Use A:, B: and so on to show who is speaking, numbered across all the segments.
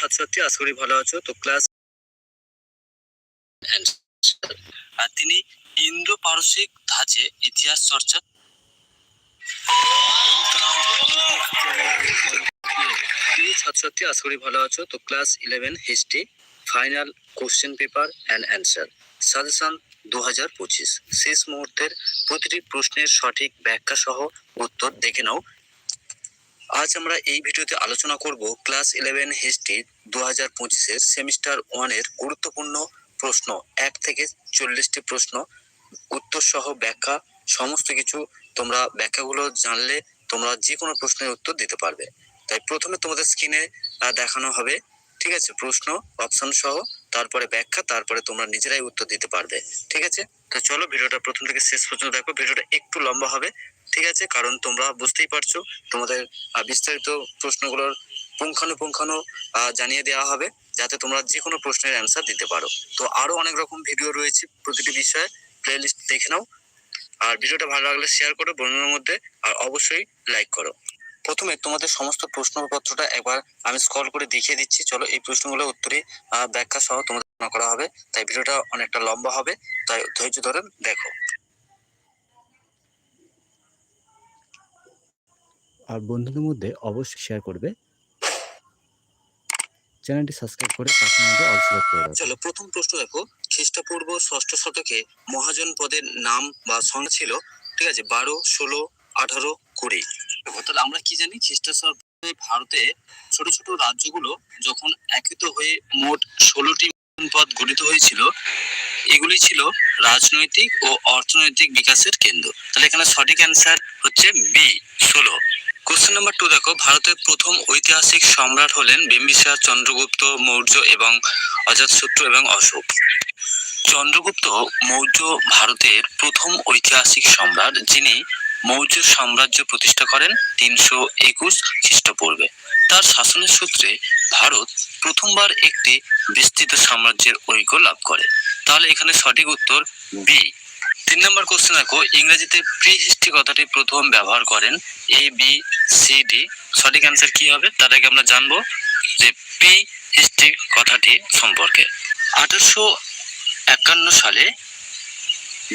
A: ছাত্রছাত্রী, আশা করি ভালো আছো। তো ক্লাস আর তিনি ইন্দো পারসিক ধাঁচে ইতিহাস চর্চা ছাত্রছাত্রী, আশা করি ভালো আছো। তো class eleven history final question paper and answer suggestion দু হাজার পঁচিশ। শেষ মুহূর্তের প্রতিটি প্রশ্নের সঠিক ব্যাখ্যা সহ উত্তর দেখে নাও। আজ আমরা এই ভিডিওতে আলোচনা করব ক্লাস ইলেভেন হিস্ট্রি দু হাজার পঁচিশের সেমিস্টার ওয়ানের গুরুত্বপূর্ণ প্রশ্ন, এক থেকে চল্লিশটি প্রশ্ন উত্তর সহ ব্যাখ্যা, সমস্ত কিছু তোমরা ব্যাখ্যাগুলো জানলে তোমরা যে কোনো প্রশ্নের উত্তর দিতে পারবে। তাই প্রথমে তোমাদের স্ক্রিনে দেখানো হবে, ঠিক আছে? প্রশ্ন অপশন সহ, তারপরে ব্যাখ্যা, তারপরে তোমরা নিজেরাই উত্তর দিতে পারবে, ঠিক আছে? তো চলো ভিডিওটা প্রথম থেকে শেষ পর্যন্ত দেখো, ভিডিওটা একটু লম্বা হবে ঠিক আছে, কারণ তোমরা বুঝতেই পারছ, তোমাদের বিস্তারিত প্রশ্নগুলোর পুঙ্খানুপুঙ্খানু জানিয়ে দেওয়া হবে, যাতে তোমরা যে কোনো প্রশ্নের অ্যান্সার দিতে পারো। তো আরও অনেক রকম ভিডিও রয়েছে প্রতিটি বিষয়ে প্লেলিস্ট দেখে নাও। আর ভিডিওটা ভালো লাগলে শেয়ার করো বন্ধুদের মধ্যে, আর অবশ্যই লাইক করো। প্রথমে তোমাদের সমস্ত প্রশ্নপত্রটা একবার আমি স্ক্রল করে দেখিয়ে দিচ্ছি। চলো এই প্রশ্নগুলো উত্তরে ব্যাখ্যা সহ তোমাদের করা হবে। তাই ভিডিওটা অনেকটা লম্বা হবে, তাই ধৈর্য ধরে দেখো।
B: আর বন্ধুদের মধ্যে অবশ্যই শেয়ার করবে। চ্যানেলটি সাবস্ক্রাইব করে পাশের মধ্যে অল সিলেক্ট করে
A: চলো, প্রথম প্রশ্ন দেখো। খ্রিস্টপূর্ব ষষ্ঠ শতকে মহাজন পদের নাম বা সংখ্যা ছিল, ঠিক আছে, বারো, ষোলো, আঠারো, কুড়ি। তাহলে আমরা কি জানি? খ্রিস্টপূর্বে ভারতে ছোট ছোট রাজ্যগুলো যখন একীত হয়ে মোট ষোলোটি পদ গঠিত হয়েছিল, এগুলি ছিল রাজনৈতিক ও অর্থনৈতিক বিকাশের কেন্দ্র। তাহলে এখানে সঠিক অ্যান্সার হচ্ছে বি, ষোলো। কোশ্চেন নাম্বার টু দেখো, ভারতের প্রথম ঐতিহাসিক সম্রাট হলেন বিম্বিসার চন্দ্রগুপ্ত মৌর্য এবং অজাতশত্রু এবং অশোক। চন্দ্রগুপ্ত মৌর্য ভারতের প্রথম ঐতিহাসিক সম্রাট, যিনি মৌর্য সাম্রাজ্য প্রতিষ্ঠা করেন তিনশো একুশ খ্রিস্টপূর্বে। তার শাসনের সূত্রে ভারত প্রথমবার একটি বিস্তৃত সাম্রাজ্যের ঐক্য লাভ করে। তাহলে এখানে সঠিক উত্তর বি। তিন নম্বর কোশ্চেন দেখো, ইংরেজিতে প্রি হিস্ট্রি কথাটি প্রথম ব্যবহার করেন এ বি সি ডি সঠিক অ্যান্সার কি হবে? তার আগে আমরা জানব যে প্রি হিস্ট্রি কথাটি সম্পর্কে। আঠারোশো একান্ন সালে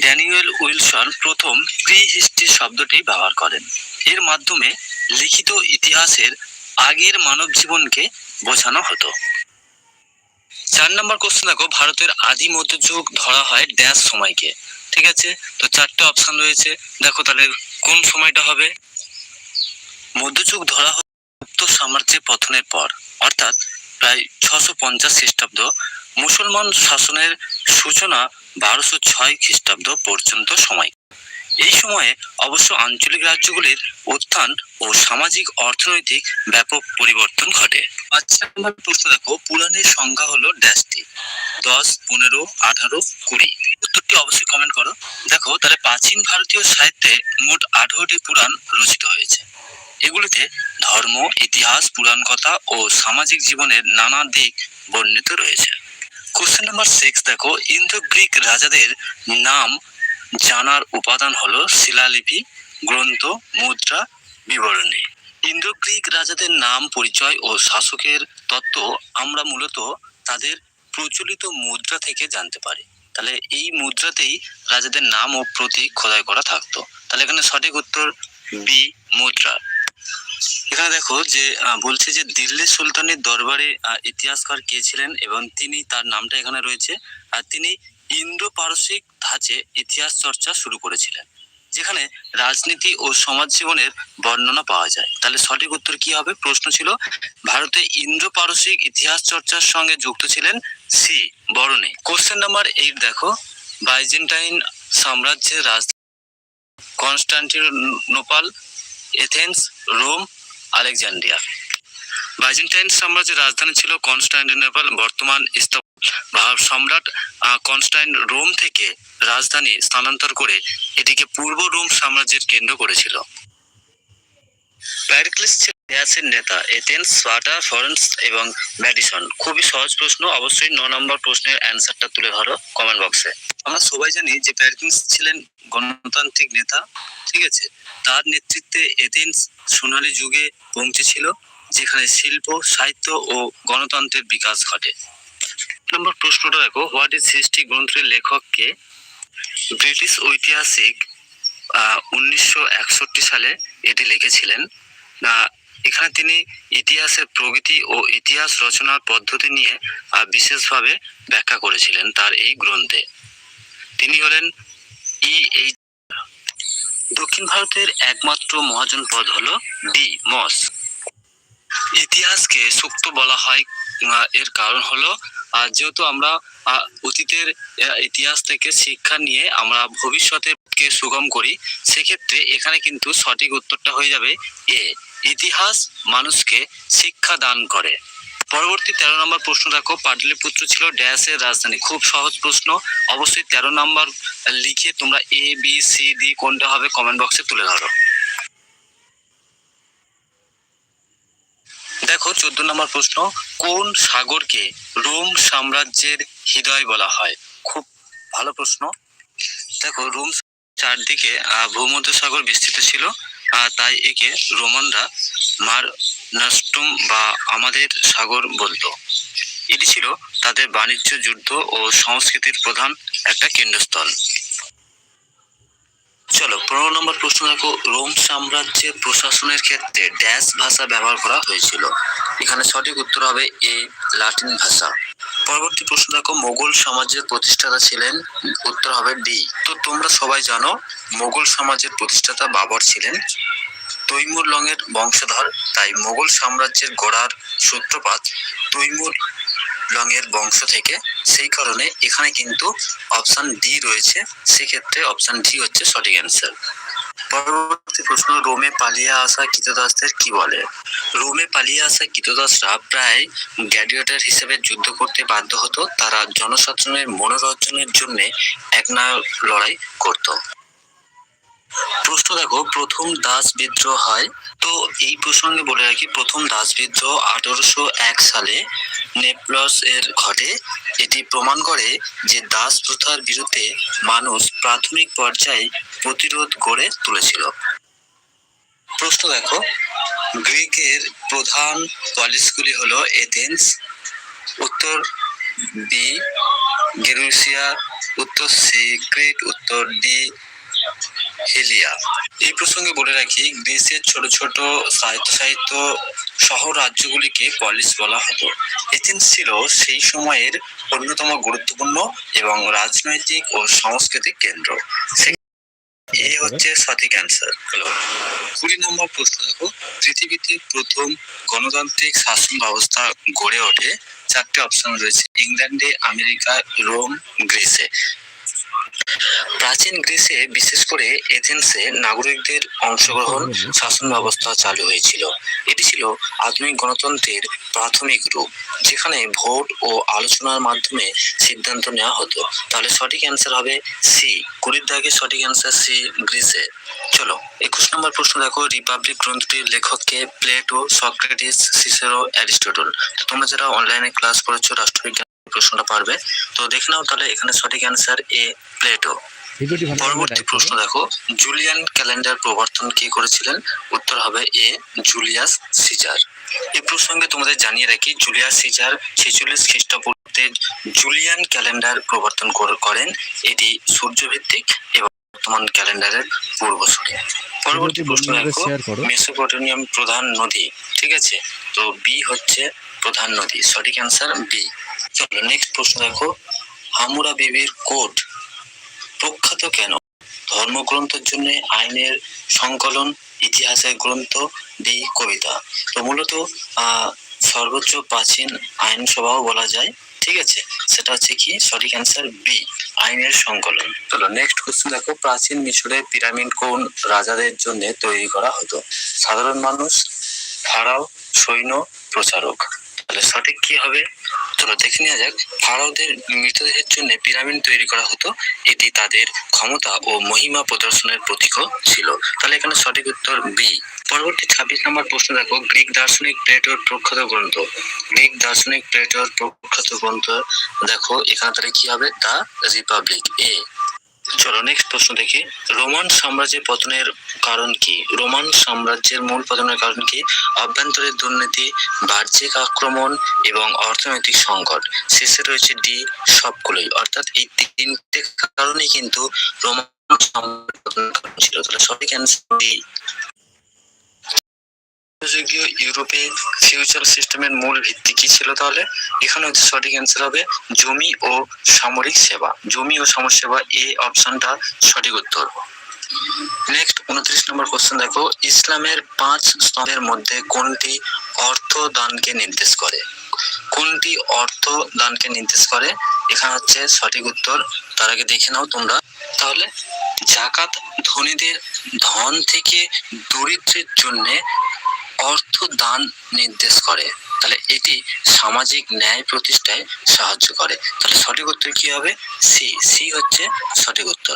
A: ড্যানিয়েল উইলসন প্রথম প্রি হিস্ট্রি শব্দটি ব্যবহার করেন। এর মাধ্যমে লিখিত ইতিহাসের আগের মানব জীবনকে বোঝানো হতো। চার নম্বর কোশ্চেন দেখো, ভারতের আদি মধ্যযুগ ধরা হয় ড্যাশ সময়কে। ঠিক আছে? তো চারটে অপশন রয়েছে। দেখো তাহলে কোন সময়টা হবে? মধ্যযুগ ধরা গুপ্ত সাম্রাজ্যের পতনের পর, অর্থাৎ প্রায় ছশো পঞ্চাশ খ্রিস্টাব্দ। মুসলমান শাসনের সূচনা বারোশো ছয় খ্রিস্টাব্দ পর্যন্ত সময়। এই সময়ে অবশ্য আঞ্চলিক রাজ্যগুলির উত্থান ও সামাজিক অর্থনৈতিক ব্যাপক পরিবর্তন ঘটে। প্রশ্ন দেখো, পুরাণের সংখ্যা হলো ড্যাশটি দশ, পনেরো, আঠারো, কুড়ি। উত্তরটি অবশ্যই কমেন্ট করো। দেখো, তাহলে প্রাচীন ভারতীয় সাহিত্যে মোট আঠারোটি পুরাণ রচিত হয়েছে। এগুলিতে ধর্ম, ইতিহাস পুরাণ কথা ও সামাজিক জীবনের নানা দিক বর্ণিত রয়েছে। কোশ্চেন নাম্বার সিক্স দেখো ইন্দো গ্রিক রাজাদের নাম জানার উপাদান হলো শিলালিপি, গ্রন্থ, মুদ্রা, বিবরণী। ইন্দো গ্রিক রাজাদের নাম, পরিচয় ও শাসকের তত্ত্ব আমরা মূলত তাদের প্রচলিত মুদ্রা থেকে জানতে পারি। তাহলে এই মুদ্রাতেই রাজাদের নাম ও প্রতীক খোদাই করা থাকতো। তাহলে এখানে সঠিক উত্তর বি মুদ্রা। এখানে দেখো যে বলছে যে দিল্লি সুলতানের দরবারে ইতিহাসকার কে ছিলেন এবং তিনি তার নামটা এখানে রয়েছে। আর তিনি ইন্দো পারসিক ধাঁচে ইতিহাস চর্চা শুরু করেছিলেন, যেখানে রাজনীতি ও সমাজ জীবনের বর্ণনা পাওয়া যায়। তাহলে সঠিক উত্তর কি হবে? প্রশ্ন ছিল, ভারতে ইন্দো পারসিক ইতিহাস চর্চার সঙ্গে যুক্ত ছিলেন সি, বরণে। কোশ্চেন নাম্বার এইট দেখো, বাইজেন্টাইন সাম্রাজ্যের রাজধানী Constantinople, Athens, Rome Alexandria Byzantine সাম্রাজ্যের রাজধানী ছিল কনস্টান্টিনোপল, বর্তমান সম্রাট কনস্টাইন রোম থেকে রাজধানী স্থানান্তর করে এটিকে পূর্ব রোম সাম্রাজ্যের কেন্দ্র করেছিল। প্যারিক্লিস ছিল নেতা, এথেন্স, স্পার্টা ফরেন্স এবং ম্যাডিসন। খুবই সহজ প্রশ্ন, অবশ্যই ন নম্বর প্রশ্নের অ্যান্সারটা তুলে ধরো কমেন্ট বক্সে আমরা সবাই জানি যে প্যারিক্লিস ছিলেন গণতান্ত্রিক নেতা, ঠিক আছে? তার নেতৃত্বে এথেন্স সোনালী যুগে পৌঁছেছিল, যেখানে শিল্প, সাহিত্য ও গণতন্ত্রের বিকাশ ঘটে। নম্বর প্রশ্নটা দেখো হোয়াট ইজ হিস্ট্রি গ্রন্থের লেখককে ব্রিটিশ ঐতিহাসিক উনিশশো একষট্টি সালে এটি লিখেছিলেন। এখানে তিনি ইতিহাসের প্রগতি ও ইতিহাস রচনার পদ্ধতি নিয়ে বিশেষভাবে ব্যাখ্যা করেছিলেন তার এই গ্রন্থে। তিনি হলেন ই এইচ দক্ষিণ ভারতের একমাত্র মহাজন পদ হলো ডি, মস। ইতিহাসকে সুক্ত বলা হয় এর কারণ হলো যেহেতু আমরা অতীতের ইতিহাস থেকে শিক্ষা নিয়ে আমরা ভবিষ্যতে কে সুগম করি, সেক্ষেত্রে এখানে কিন্তু সঠিক উত্তরটা হয়ে যাবে এ, ইতিহাস মানুষকে শিক্ষা দান করে। পরবর্তী তেরো নম্বর প্রশ্ন দেখো, পাটলিপুত্র ছিল ড্যাশের রাজধানী। খুব সহজ প্রশ্ন, অবশ্যই তেরো নম্বর লিখে তোমরা এ বি সি ডি কোনটা হবে কমেন্ট বক্সে তুলে ধরো। দেখো চোদ্দ নম্বর প্রশ্ন কোন সাগরকে রোম সাম্রাজ্যের হৃদয় বলা হয়? খুব ভালো প্রশ্ন। দেখো রোম চারদিকে আহ, ভূমধ্যসাগর বিস্তৃত ছিল তাই একে রোমানরা মার নাস্টুম বা আমাদের সাগর বলতো। এটি ছিল তাদের বাণিজ্য যুদ্ধ ও সংস্কৃতির প্রধান একটা কেন্দ্রস্থল। চলো, পনেরো নম্বর প্রশ্ন দেখো। রোম সাম্রাজ্যের প্রশাসনের ক্ষেত্রে ড্যাশ ভাষা ব্যবহার করা হয়েছিল। এখানে সঠিক উত্তর হবে এ লাতিন ভাষা। পরবর্তী প্রশ্ন দেখো, মোগল সমাজের প্রতিষ্ঠাতা ছিলেন? উত্তর হবে ডি। তো তোমরা সবাই জানো, মোগল সমাজের প্রতিষ্ঠাতা বাবর ছিলেন তৈমুর লংয়ের বংশধর। তাই মোগল সাম্রাজ্যের গোড়ার সূত্রপাত তৈমুর লংয়ের বংশ থেকে, সেই কারণে এখানে কিন্তু অপশন ডি রয়েছে। সেক্ষেত্রে অপশন ডি হচ্ছে সঠিক অ্যান্সার পরবর্তী প্রশ্ন, রোমে পালিয়ে আসা কৃতদাসদের কি বলে? রোমে পালিয়ে আসা কৃতদাসরা প্রায় গ্যাডিয়েটর হিসেবে যুদ্ধ করতে বাধ্য হতো। তারা জনসাধারণের মনোরঞ্জনের জন্য একনায়ক লড়াই করত। প্রশ্ন দেখো, প্রথম দাস বিদ্রোহ হয়। তো এই প্রসঙ্গে বলে রাখি, প্রথম দাস বিদ্রোহ আঠারোশো এক সালে নেপলস এর ঘটে। এটি প্রমাণ করে যে দাস প্রথার বিরুদ্ধে মানুষ প্রাথমিক পর্যায়ে প্রতিরোধ গড়ে তুলেছিল। প্রশ্ন দেখো, গ্রিকের প্রধান পলিসগুলি হলো এথেন্স, উত্তর বি গেরুসিয়া, উত্তর সি ক্রিট উত্তর ডি হেলিয়া এই প্রসঙ্গে বলে রাখি, গ্রিসের ছোট ছোট সাহিত্য শহর রাজ্যগুলিকে পলিস বলা হতো। এথেন্স ছিল সেই সময়ের অন্যতম গুরুত্বপূর্ণ এবং রাজনৈতিক ও সাংস্কৃতিক কেন্দ্র। এই হচ্ছে সঠিক অ্যান্সার কুড়ি নম্বর প্রশ্ন দেখো। পৃথিবীতে প্রথম গণতান্ত্রিক শাসন ব্যবস্থা গড়ে ওঠে। চারটি অপশন রয়েছে। ইংল্যান্ডে, আমেরিকা, রোম, গ্রিসে। প্রাচীন গ্রিসে, বিশেষ করে এথেন্সে, নাগরিকদের অংশগ্রহণ, শাসন ব্যবস্থা চালু হয়েছিল। এটি ছিল আধুনিক গণতন্ত্রের প্রাথমিক রূপ, যেখানে ভোট ও আলোচনার মাধ্যমে সিদ্ধান্ত নেওয়া হতো। তাহলে সঠিক অ্যান্সার হবে সি কুড়ির দাগে সঠিক অ্যান্সার সি গ্রিসে। চলো, একুশ নম্বর প্রশ্ন দেখো। রিপাবলিক গ্রন্থটির লেখককে প্লেটো, সক্রেটিস, সিসেরো, অ্যারিস্টটল। তোমরা যারা অনলাইনে ক্লাস করেছ, রাষ্ট্রবিজ্ঞান প্রশ্নটা পারবে। তো দেখে নাও তাহলে এখানে সঠিক অ্যান্সার এ প্লেটো পরবর্তী প্রশ্ন দেখো জুলিয়ান ক্যালেন্ডার প্রবর্তন কে করেছিলেন? উত্তর হবে এ জুলিয়াস সিজার এই প্রসঙ্গে তোমাদের জানিয়ে রাখি জুলিয়াস সিজার ছেচল্লিশ খ্রিস্টপূর্বাব্দে জুলিয়ান ক্যালেন্ডার প্রবর্তন করেন। এটি সূর্যভিত্তিক এবং বর্তমান ক্যালেন্ডারের পূর্বসূরি। পরবর্তী প্রশ্ন দেখো মেসোপটেমিয়াম প্রধান নদী ঠিক আছে? তো বি হচ্ছে প্রধান নদী সঠিক অ্যান্সার বি চলো নেক্সট প্রশ্ন দেখো। হামুরা বিবির কোড প্রখ্যাত কেন? ধর্মগ্রন্থের জন্য আইনের সংকলন, ইতিহাসের গ্রন্থ বি কবিতা। তো মূলত সর্বোচ্চ প্রাচীন আইনসভাও বলা যায়, ঠিক আছে? সেটা হচ্ছে কি? সঠিক অ্যান্সার বি আইনের সংকলন। চলো নেক্সট কোশ্চেন দেখো। প্রাচীন মিশরের পিরামিড কোন রাজাদের জন্য তৈরি করা হতো? সাধারণ মানুষ, ফারাও, সৈন্য, প্রচারক। তাহলে সঠিক কি হবে? চলো দেখে নেওয়া যাক। ফারাওদের মৃতদেহের জন্য পিরামিড তৈরি করা হতো। এটি তাদের ক্ষমতা ও মহিমা প্রদর্শনের প্রতীকও ছিল। তাহলে এখানে সঠিক উত্তর বি পরবর্তী ছাব্বিশ নম্বর প্রশ্ন দেখো। গ্রিক দার্শনিক প্লেটোর প্রখ্যাত গ্রন্থ। গ্রিক দার্শনিক প্লেটোর প্রখ্যাত গ্রন্থ দেখো। এখানে তাহলে কি হবে? দা রিপাবলিক। এ চলো নেক্সট প্রশ্ন দেখি। রোমান সাম্রাজ্যের পতনের কারণ কি? রোমান সাম্রাজ্যের মূল পতনের কারণ কি? অভ্যন্তরীণ দুর্নীতি, বাহ্যিক আক্রমণ এবং অর্থনৈতিক সংকট। শেষে রয়েছে ডি, সবগুলোই। অর্থাৎ এই তিনটে কারণে কিন্তু রোমান ছিল। তাহলে সঠিক অ্যান্সার ডি। মধ্যযুগীয় ইউরোপে ফিউচার সিস্টেমের মূল ভিত্তি কি ছিল তাহলে? এখানে সঠিক অ্যান্সার হবে জমি ও সামরিক সেবা। জমি ও সামরিক সেবা এ অপশনটা সঠিক উত্তর। নেক্সট উনত্রিশ নম্বর কোশ্চেন দেখো। ইসলামের পাঁচ স্তম্ভের মধ্যে কোনটি অর্থ দানকে নির্দেশ করে? কোনটি অর্থ দানকে নির্দেশ করে? এখানে হচ্ছে সঠিক উত্তর। তার আগে দেখে নাও তোমরা। তাহলে, জাকাত ধনীদের ধন থেকে দরিদ্রের জন্য অর্থ দান নির্দেশ করে। তাহলে এটি সামাজিক ন্যায় প্রতিষ্ঠায় সাহায্য করে। তাহলে সঠিক উত্তর কি হবে? সি। সি হচ্ছে সঠিক উত্তর।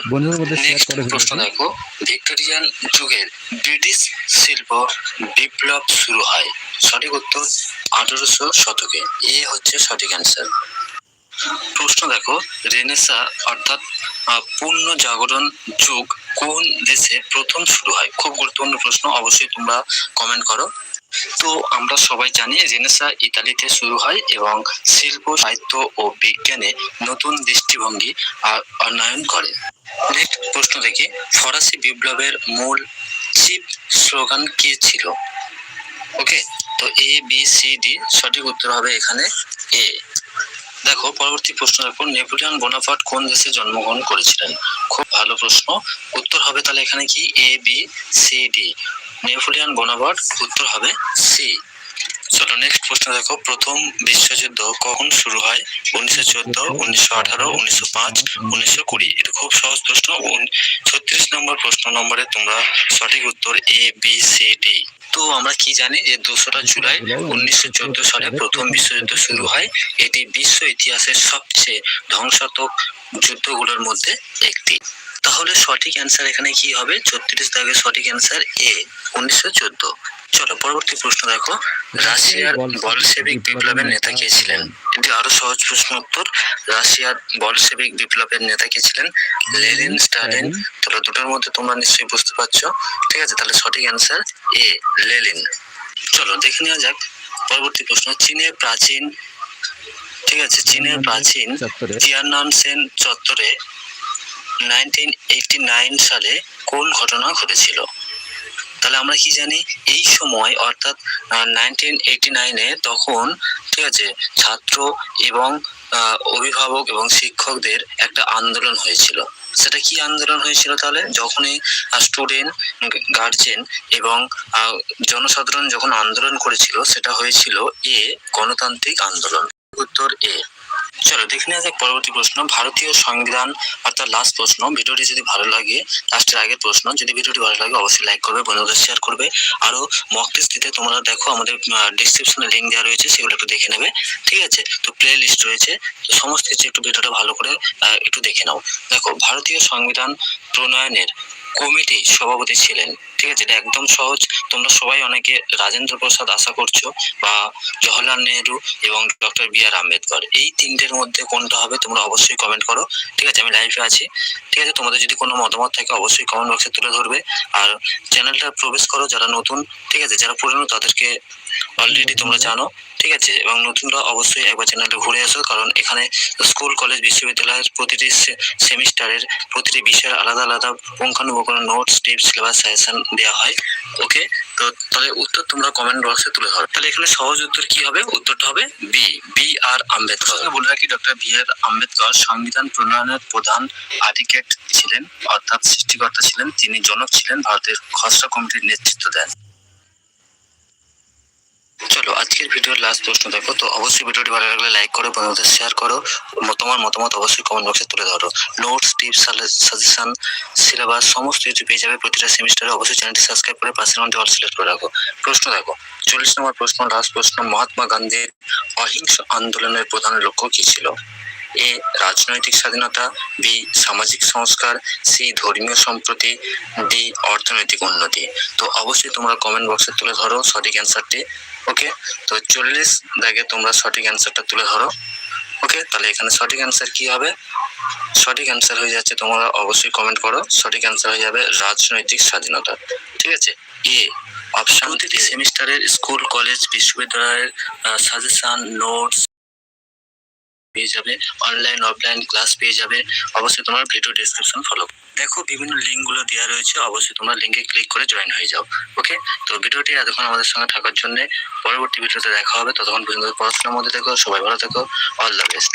A: নেক্সট প্রশ্ন দেখো। ভিক্টোরিয়ান যুগের ব্রিটিশ শিল্প বিপ্লব শুরু হয়। সঠিক উত্তর আঠারোশো শতকে। এ হচ্ছে সঠিক অ্যান্সার প্রশ্ন দেখো, রেনেসা অর্থাৎ পূর্ণ জাগরণ যুগ কোন দেশে প্রথম শুরু হয়? খুব গুরুত্বপূর্ণ প্রশ্ন, অবশ্যই তোমরা কমেন্ট করো। তো আমরা সবাই জানি রেনেসা ইতালিতে শুরু হয় এবং শিল্প, সাহিত্য ও বিজ্ঞানে নতুন দৃষ্টিভঙ্গি উন্নয়ন করে। নেক্সট প্রশ্ন দেখি, ফরাসি বিপ্লবের মূল চিপ স্লোগান কি ছিল? ওকে তো এ বি সি ডি সঠিক উত্তর হবে এখানে এ দেখো, পরবর্তী প্রশ্ন দেখো নেপোলিয়ন বোনাপার্ট কোন দেশে জন্মগ্রহণ করেছিলেন? খুব ভালো প্রশ্ন। উত্তর হবে তাহলে এখানে কি? A B C D Napoleon Bonaparte উত্তর হবে সি চলো নেক্সট প্রশ্ন দেখো। প্রথম বিশ্বযুদ্ধ কখন শুরু হয়? উনিশশো চোদ্দ, উনিশশো আঠারো, উনিশশো পাঁচ, উনিশশো কুড়ি। এটা খুব সহজ প্রশ্ন। ছত্রিশ নম্বর প্রশ্ন নম্বরে তোমরা সঠিক উত্তর এ বি সি ডি তো আমরা কি জানি যে দোসরা জুলাই উনিশশো চোদ্দ সালে প্রথম বিশ্বযুদ্ধ শুরু হয়। এটি বিশ্ব ইতিহাসের সবচেয়ে ধ্বংসাত্মক যুদ্ধগুলোর মধ্যে একটি। তাহলে সঠিক অ্যান্সার এখানে কি হবে? ছত্রিশ দাগের সঠিক অ্যান্সার এ উনিশশো চোদ্দ। চলো পরবর্তী প্রশ্ন দেখো। রাশিয়ার বলশেবিক বিপ্লবের নেতা কে ছিলেন? এটি আরও সহজ প্রশ্ন উত্তর। রাশিয়ার বলশেবিক বিপ্লবের নেতা কে ছিলেন? Lenin Stalin. তাহলে দুটোর মধ্যে তোমরা নিশ্চয়ই বুঝতে পারছ। ঠিক আছে তাহলে সঠিক অ্যান্সার এ লেলিন চলো দেখে নেওয়া যাক। পরবর্তী প্রশ্ন চীনের প্রাচীন ঠিক আছে চীনের প্রাচীন
B: চত্বরে।
A: তিয়াননান সেন চত্বরে নাইনটিন এইটি নাইন সালে কোন ঘটনা ঘটেছিল। তাহলে আমরা কি জানি? এই সময়, অর্থাৎ নাইনটিন এইটি নাইনে তখন, ঠিক আছে, ছাত্র এবং অভিভাবক এবং শিক্ষকদের একটা আন্দোলন হয়েছিল। সেটা কি আন্দোলন হয়েছিল তাহলে? যখনই স্টুডেন্ট গার্জেন এবং জনসাধারণ যখন আন্দোলন করেছিল, সেটা হয়েছিল এ গণতান্ত্রিক আন্দোলন। উত্তর এ। চলো, দেখে নেওয়া যাক পরবর্তী প্রশ্ন। ভারতীয় সংবিধান, অর্থাৎ লাস্ট প্রশ্ন। ভিডিওটি যদি ভালো লাগে লাস্টের আগের প্রশ্ন, যদি ভিডিওটি ভালো লাগে, অবশ্যই লাইক করবে, বন্ধুদের শেয়ার করবে। আরও মক টেস্ট দিতে তোমরা দেখো, আমাদের ডিসক্রিপশনে লিঙ্ক দেওয়া রয়েছে, সেগুলো একটু দেখে নেবে। ঠিক আছে? তো প্লে লিস্ট রয়েছে। তো সমস্ত কিছু একটু ভিডিওটা ভালো করে একটু দেখে নাও। দেখো, ভারতীয় সংবিধান প্রণয়নের কমিটি সভাপতি ছিলেন। ঠিক আছে, এটা একদম সহজ। তোমরা সবাই অনেকে রাজেন্দ্র প্রসাদ আশা করছ বা জওহরলাল নেহরু এবং ডক্টর বি আর আম্বেদকর। এই তিনটের মধ্যে কোনটা হবে তোমরা অবশ্যই কমেন্ট করো। ঠিক আছে, আমি লাইভে আছি। ঠিক আছে, তোমাদের যদি কোনো মতামত থাকে অবশ্যই কমেন্ট বক্সে তুলে ধরবে। আর চ্যানেলটা প্রবেশ করো যারা নতুন। ঠিক আছে, যারা পুরনো তাদেরকে অলরেডি তোমরা জানো, ঠিক আছে? এবং নতুনরা অবশ্যই একবার চ্যানেলটা ঘুরে আসো কারণ এখানে স্কুল কলেজ বিশ্ববিদ্যালয়ের প্রতিটি সেমিস্টারের প্রতিটি বিষয়ের আলাদা আলাদা পুঙ্খানুপুঙ্খ নোটস টিপস সিলেবাস সাজেশন দেওয়া হয় ওকে তো তাহলে উত্তর তোমরা কমেন্ট বক্সে তুলে ধরো। তাহলে এখানে সহজ উত্তর কি হবে? উত্তরটা হবে বি বি আর আম্বেদকর। বলে রাখি ডক্টর বি আর আম্বেদকর সংবিধান প্রণয়নের প্রধান আর্টিকেট ছিলেন, অর্থাৎ সৃষ্টিকর্তা ছিলেন, তিনি জনক ছিলেন, ভারতের খসড়া কমিটির নেতৃত্ব দেন। চলো, আজকের ভিডিওর লাস্ট প্রশ্ন দেখো। তো অবশ্যই ভিডিওটি ভালো লাগলে লাইক করো, বন্ধুদের শেয়ার করো তোমার মতামত অবশ্যই কমেন্ট বক্সে তুলে ধরো। নোটস টিপস সাজেশন সিলেবাস সমস্ত কিছু পেয়ে যাবে প্রতিটা সেমিস্টারে অবশ্যই চ্যানেলটি সাবস্ক্রাইব করে পাশের মধ্যে অল সিলেক্ট করে রাখো। প্রশ্ন দেখো, চল্লিশ নম্বর প্রশ্ন লাস্ট প্রশ্ন, মহাত্মা গান্ধীর অহিংস আন্দোলনের প্রধান লক্ষ্য কী ছিল? এ রাজনৈতিক স্বাধীনতা বি সামাজিক সংস্কার সি ধর্মীয় সম্প্রতি ডি অর্থনৈতিক উন্নতি। তো অবশ্যই তোমরা কমেন্ট বক্সে তুলে ধরো সঠিক অ্যান্সারটি ওকে তো চল্লিশ দাগে তোমরা সঠিক অ্যান্সারটা তুলে ধরো ওকে তাহলে এখানে সঠিক অ্যান্সার কি হবে? সঠিক অ্যান্সার হয়ে যাচ্ছে তোমরা অবশ্যই কমেন্ট করো সঠিক অ্যান্সার হয়ে যাবে রাজনৈতিক স্বাধীনতা ঠিক আছে? এ অপশন প্রতিটি সেমিস্টারের স্কুল কলেজ বিশ্ববিদ্যালয়ের সাজেশন নোটস পেয়ে যাবে অনলাইন অফলাইন ক্লাস পেয়ে যাবে। অবশ্যই তোমার ভিডিও ডিসক্রিপশন ফলো দেখো বিভিন্ন লিঙ্কগুলো দেওয়া রয়েছে, অবশ্যই তোমার লিঙ্কে ক্লিক করে জয়েন হয়ে যাও ওকে তো ভিডিওটি এতক্ষণ আমাদের সঙ্গে থাকার জন্য, পরবর্তী ভিডিওতে দেখা হবে। ততক্ষণ পর্যন্ত পড়াশোনার মধ্যে থেকো, সবাই ভালো থেকো অল দ্য বেস্ট